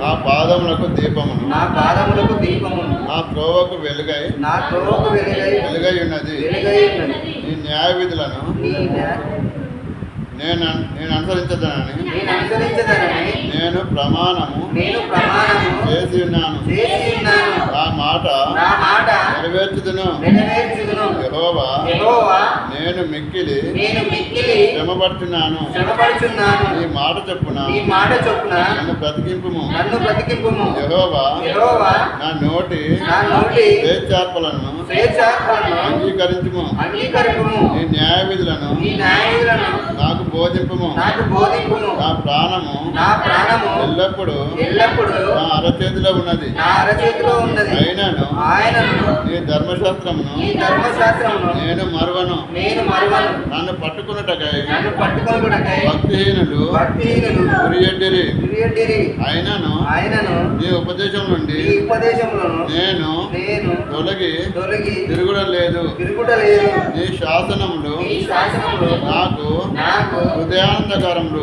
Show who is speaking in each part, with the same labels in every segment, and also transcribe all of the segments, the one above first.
Speaker 1: నా పాదములకు దీపమును.
Speaker 2: నా పాదములకు దీపమును.
Speaker 1: నా త్రోవకు వెలుగై.
Speaker 2: నా త్రోవకు వెలుగై.
Speaker 1: వెలుగై ఉన్నది.
Speaker 2: వెలుగై ఉన్నది
Speaker 1: నీ న్యాయ విధులను నేను నేను అనుసరించదనని
Speaker 2: నేను అనుసరించదనని
Speaker 1: నేను ప్రమాణము
Speaker 2: నేను ప్రమాణము
Speaker 1: చేసి ఉన్నాను.
Speaker 2: చేసి ఉన్నాను.
Speaker 1: నా మాట
Speaker 2: నా మాట
Speaker 1: నెరవేర్చుదును. యెహోవా నేను మిక్కిలి
Speaker 2: నేను మిక్కిలి శ్రమపడుచున్నాను.
Speaker 1: నీ మాట చెప్పున
Speaker 2: నీ మాట చొప్పున
Speaker 1: నన్ను బ్రతికింపుము.
Speaker 2: నన్ను బ్రతికింపుము.
Speaker 1: యెహోవా
Speaker 2: యెహోవా
Speaker 1: నా నోటి
Speaker 2: నా నోటి
Speaker 1: స్వేచ్ఛార్పలను అంగీకరించుము.
Speaker 2: అంగీకరింపుము
Speaker 1: నీ న్యాయ విధులను
Speaker 2: నీ
Speaker 1: నాకు బోధింపుము.
Speaker 2: నాకు బోధింపుము.
Speaker 1: నా ప్రాణము
Speaker 2: నా ప్రాణము
Speaker 1: ఎల్లప్పుడూ
Speaker 2: ఎల్లప్పుడూ
Speaker 1: నా అరచేతిలో ఉన్నది.
Speaker 2: నా అరచేతిలో ఉన్నది.
Speaker 1: అయినను
Speaker 2: ఆయనను
Speaker 1: నీ ధర్మశాస్త్రమును
Speaker 2: ఈ ధర్మశాస్త్రమును
Speaker 1: నేను మరువను.
Speaker 2: నేను
Speaker 1: నన్ను పట్టుకున్నటకై
Speaker 2: నన్ను పట్టుకొనుటకై
Speaker 1: భక్తిహీనులు.
Speaker 2: ఆయనను
Speaker 1: నీ ఉపదేశం నుండి
Speaker 2: ఈ ఉపదేశములను
Speaker 1: నేను
Speaker 2: నేను
Speaker 1: తొలగి
Speaker 2: తొలగి
Speaker 1: తిరుగుడం లేదు
Speaker 2: తిరుగుటలేదు
Speaker 1: నీ శాసనములు నాకు
Speaker 2: ఉదయాంతకారము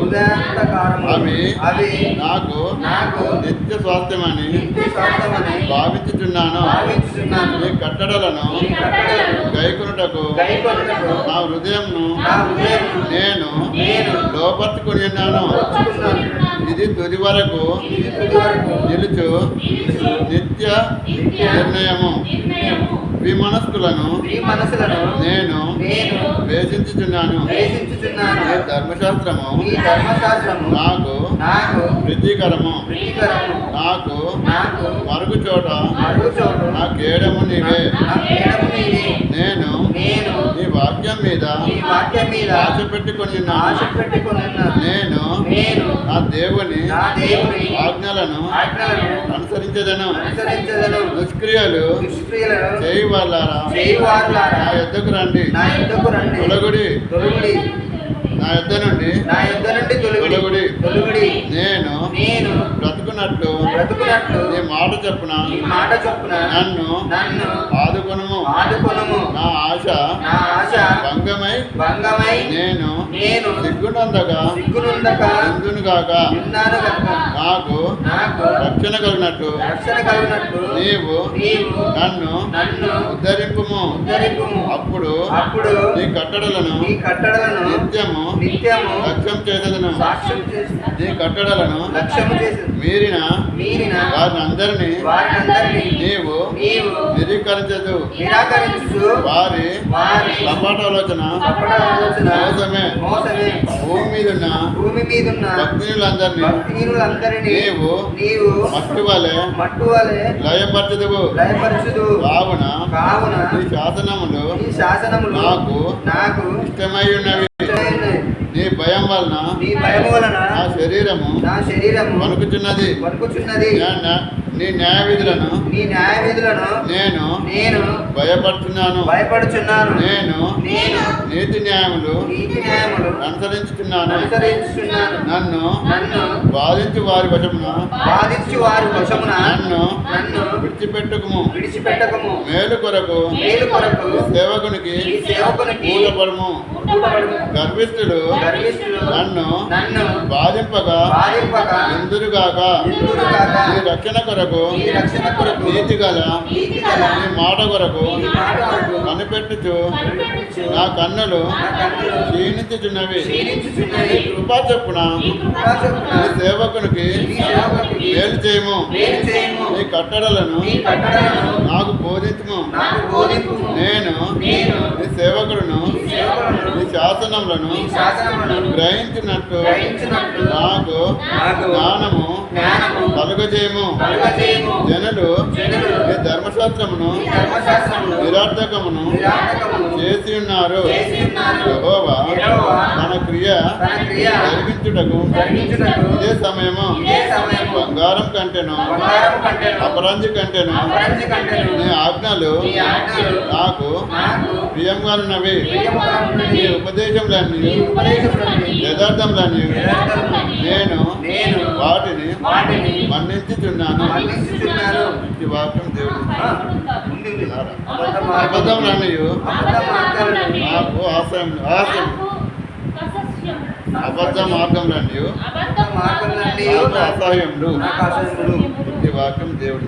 Speaker 1: అవి నాకు
Speaker 2: నాకు
Speaker 1: నిత్య స్వాస్థ్యమని భావించుచున్నాను. నీ కట్టడలను గైకొనుటకు నా హృదయంను నేను లోపర్చుకుని ఉన్నాను. ఇది తుది వరకు నిలుచు నిత్య నిర్ణయము.
Speaker 2: ఈ మనసులను
Speaker 1: నేను
Speaker 2: నేను
Speaker 1: వేచించుచున్నాను
Speaker 2: ద్వేషించుచున్నాను
Speaker 1: ఈ ధర్మశాస్త్రము నాకు ప్రీతికరము
Speaker 2: ప్రీతికరము
Speaker 1: నాకు మరుగు చోట నా కేడము నీవే. నేను వాక్యం మీద
Speaker 2: ఈ వాక్యం మీద
Speaker 1: ఆశ పెట్టుకొని
Speaker 2: ఆశ
Speaker 1: నేను
Speaker 2: నేను
Speaker 1: నా దేవుని
Speaker 2: నా దేవుని
Speaker 1: ఆజ్ఞలను
Speaker 2: ఆజ్ఞలను
Speaker 1: అనుసరించదను.
Speaker 2: అనుసరించదను.
Speaker 1: నిష్క్రియలు
Speaker 2: దుష్క్రియలను
Speaker 1: చేయి
Speaker 2: చేయువారులారా.
Speaker 1: నా యొద్దకు రండి.
Speaker 2: నా యుద్ధకు రండి.
Speaker 1: తొలగుడి.
Speaker 2: తొలుగుడి.
Speaker 1: నా యొద్ద నుండి
Speaker 2: నా యుద్ధ నుండి తొలుగుడి.
Speaker 1: నేను
Speaker 2: నేను
Speaker 1: బ్రతుకున్నట్లు
Speaker 2: బ్రతుకున్నట్లు
Speaker 1: నీ మాట చెప్పున
Speaker 2: ఈ మాట చొప్పున
Speaker 1: నన్ను
Speaker 2: నన్ను
Speaker 1: ఆదుకొనుము.
Speaker 2: ఆదుకొనుము.
Speaker 1: నా ఆశ
Speaker 2: నా ఆశ
Speaker 1: భంగమై
Speaker 2: భంగమై
Speaker 1: నేను
Speaker 2: నేను
Speaker 1: సిగ్గునందగా
Speaker 2: సిగ్గునుందక
Speaker 1: గాక నాకు
Speaker 2: నాకు
Speaker 1: రక్షణ కలిగినట్టు
Speaker 2: రక్షణ కలిగినట్టు
Speaker 1: నీవు
Speaker 2: నీవు
Speaker 1: నన్ను
Speaker 2: నన్ను
Speaker 1: ఉద్ధరింపుము.
Speaker 2: ఉద్ధరింపుము.
Speaker 1: అప్పుడు
Speaker 2: అప్పుడు
Speaker 1: నీ కట్టడలను
Speaker 2: నీ కట్టడలను
Speaker 1: నిత్యము
Speaker 2: నిత్యము
Speaker 1: లక్ష్యం చేసేదను.
Speaker 2: సాక్ష్యం చేసి
Speaker 1: నీ కట్టడలను
Speaker 2: లక్ష్యము చేసి
Speaker 1: మీరిన
Speaker 2: మీరిన
Speaker 1: వారిని అందరినీ
Speaker 2: వారినందరినీ
Speaker 1: నీవు నిరీకరించదు.
Speaker 2: నిరాకరించు.
Speaker 1: వారి
Speaker 2: వారి
Speaker 1: కపటాలోచన మోసమే.
Speaker 2: మోసమే.
Speaker 1: భూమి మీదున్న
Speaker 2: భూమి మీదున్న
Speaker 1: భక్తులందరినీ
Speaker 2: భక్తిహీనులందరినీ
Speaker 1: నీవు
Speaker 2: నీవు
Speaker 1: మట్టి వలె
Speaker 2: మట్టు వలె
Speaker 1: లయపరచదువు.
Speaker 2: లయపరచుదు.
Speaker 1: కావున
Speaker 2: కావున
Speaker 1: నీ శాసనములు
Speaker 2: ఈ శాసనములు
Speaker 1: నాకు
Speaker 2: నాకు
Speaker 1: ఇష్టమై ఉన్నవి. నీ భయం వలన
Speaker 2: నీ భయము వలన
Speaker 1: శరీరము
Speaker 2: నా శరీరము
Speaker 1: వణుకుచున్నది
Speaker 2: వణుకుచున్నది
Speaker 1: నా- న్యాయ విధులను
Speaker 2: నీ న్యాయ విధులను
Speaker 1: నేను
Speaker 2: నేను
Speaker 1: భయపడుతున్నాను
Speaker 2: భయపడుచున్నాను.
Speaker 1: నేను
Speaker 2: నేను
Speaker 1: నీతి న్యాయములు
Speaker 2: నీతి న్యాయములు
Speaker 1: అనుసరించుతున్నాను
Speaker 2: అనుసరించుచున్నాను.
Speaker 1: నన్ను
Speaker 2: నన్ను
Speaker 1: బాధించి వారి వశమున
Speaker 2: బాధించి వారి వశమున
Speaker 1: నన్ను
Speaker 2: నన్ను
Speaker 1: విడిచిపెట్టుకుము.
Speaker 2: విడిచిపెట్టకము.
Speaker 1: మేలు కొరకు
Speaker 2: మేలు కొరకు
Speaker 1: సేవకునికి
Speaker 2: సేవకునికి
Speaker 1: మూలపడము
Speaker 2: ఉండబడుము.
Speaker 1: గర్విష్ఠుడు
Speaker 2: గర్విష్ఠులు
Speaker 1: నన్ను
Speaker 2: నన్ను
Speaker 1: బాధింపగా ఎందురుగాక నీ రక్షణ కొరకు నీతి గల నీ మాట కొరకు కనిపెట్టుచు నా కన్నులు
Speaker 2: నా
Speaker 1: క్షీణించుచున్నవి
Speaker 2: క్షీణించుచున్నవి.
Speaker 1: కృపా చెప్పున నీ సేవకునికి మేలు చేయము. నీ కట్టడలను
Speaker 2: నీ
Speaker 1: నాకు బోధించుము. నేను నీ నీ శాసనములను గ్రహించినట్టు నాకు జ్ఞానము కలుగజేయము. జనులు
Speaker 2: ఈ ధర్మశాస్త్రమును
Speaker 1: నిరార్థకమును చేసి ఉన్నారు. యెహోవా తన క్రియ జరిగించుటకు ఇదే సమయము బంగారం కంటేను అపరంజి కంటేను నీ ఆజ్ఞలు నాకు ప్రియంగా ఉన్నవి. నీ
Speaker 2: నీ ఉపదేశములను
Speaker 1: యథార్థములని నేను
Speaker 2: నేను
Speaker 1: వాటిని. ఈ వాక్యం దేవుడు
Speaker 2: ఆ, ఉంది, ఉంది. అబద్ధం
Speaker 1: అబద్ధములన్నీ
Speaker 2: అబద్ధం మాట్లాడను.
Speaker 1: నాకు ఆశయం ఆశయం
Speaker 3: అసహ్యం
Speaker 1: అబద్ధ
Speaker 2: నాకు అసహ్యములు.
Speaker 1: ఇది వాక్యం దేవుడి